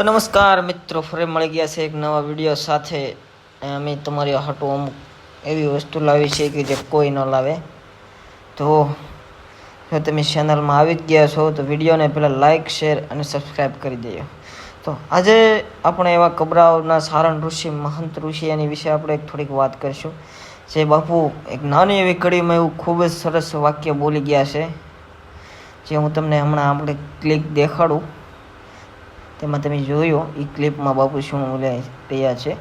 તો નમસ્કાર મિત્રો, ફરી મળી ગયા છે એક નવા વીડિયો સાથે. અમે તમારી હાટું અમુક એવી વસ્તુ લાવી છે કે જે કોઈ ન લાવે. તો જો તમે ચેનલમાં આવી જ ગયા છો, તો વિડીયોને પહેલાં લાઇક શેર અને સબસ્ક્રાઈબ કરી દેજો. તો આજે આપણે એવા કબરાઓના સારણ ઋષિ, મહંત ઋષિ એની વિશે આપણે થોડીક વાત કરીશું. જે બાપુ એક નાની એવી કડીમાં એવું ખૂબ જ સરસ વાક્ય બોલી ગયા છે, જે હું તમને હમણાં આપણે ક્લિક દેખાડું. તેમાં તમે જોયો એ ક્લિપમાં બાપુ શું બોલી રહ્યા છે?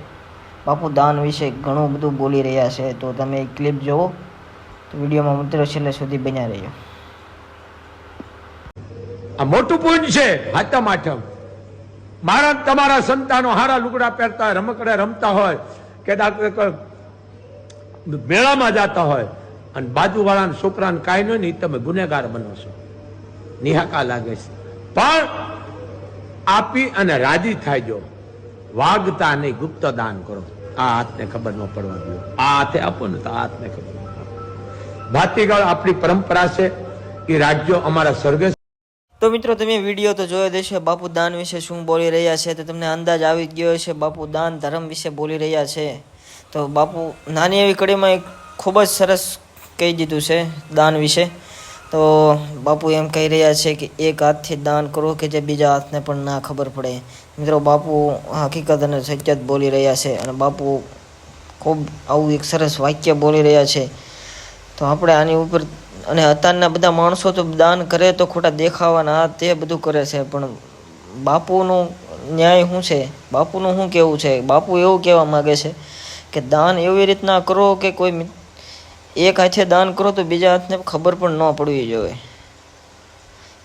બાપુ દાન વિશે ઘણું બધું બોલી રહ્યા છે. તો તમે એ ક્લિપ જુઓ તો વિડીયોમાં મિત્રો છેલ્લે સુધી બન્યા રહ્યો આ મોટું પુંજ છે હાથમ આઠમ મારા તમારા સંતાનો હારા લુગડા પહેરતા હોય, રમકડે રમતા હોય, કે મેળામાં જતા હોય, અને બાજુવાળાના છોકરાને કાંઈ નહીં તમે ગુનેગાર બનો છો. નિહાકા લાગે છે. પણ આપી અને રાજી થાય જો. વાગતા નહીં ગુપ્ત દાન કરો. આ હાથને ખબર ન પડવા દો. આ હાથે આપો ને તો આ હાથને ખબર ભાતીગળ આપણી પરંપરા છે એ રાજ્યો અમારા સ્વર્ગ તો મિત્રો, તમે વીડિયો તો જોયો દેશો બાપુ દાન વિશે શું બોલી રહ્યા છે તો તમને અંદાજ આવી ગયો છે બાપુ દાન ધર્મ વિશે બોલી રહ્યા છે. તો બાપુ, નાની એવી કડીમાં એક ખૂબ જ સરસ કહી દીધું છે દાન વિશે. તો બાપુ એમ કહી રહ્યા છે કે એક હાથથી દાન કરો કે જે બીજા હાથને પણ ના ખબર પડે. મિત્રો, બાપુ હકીકત અને સત્ય જ બોલી રહ્યા છે અને બાપુ ખૂબ આવું એક સરસ વાક્ય બોલી રહ્યા છે. તો આપણે આની ઉપર અને અત્યારના બધા માણસો તો દાન કરે તો ખોટા દેખાવાના તે બધું કરે છે, પણ બાપુનું ન્યાય શું છે? બાપુનું શું કહેવું છે? બાપુ એવું કહેવા માગે છે કે દાન એવી રીતના કરો કે કોઈ એક હાથે દાન કરો તો બીજા હાથને ખબર પણ ન પડવી જોઈએ.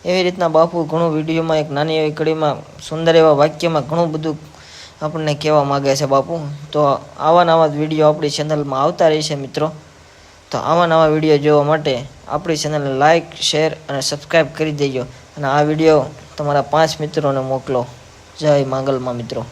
એવી રીતના બાપુ ઘણું વિડીયોમાં એક નાની એવી કડીમાં, સુંદર એવા વાક્યમાં ઘણું બધું આપણને કહેવા માગે છે બાપુ. તો આવા નવા વીડિયો આપણી ચેનલમાં આવતા રહેશે મિત્રો. તો આવા નવા વીડિયો જોવા માટે આપણી ચેનલને લાઇક શેર અને સબસ્ક્રાઈબ કરી દેજો. અને આ વીડિયો તમારા પાંચ મિત્રોને મોકલો. જય માંગલમાં મિત્રો.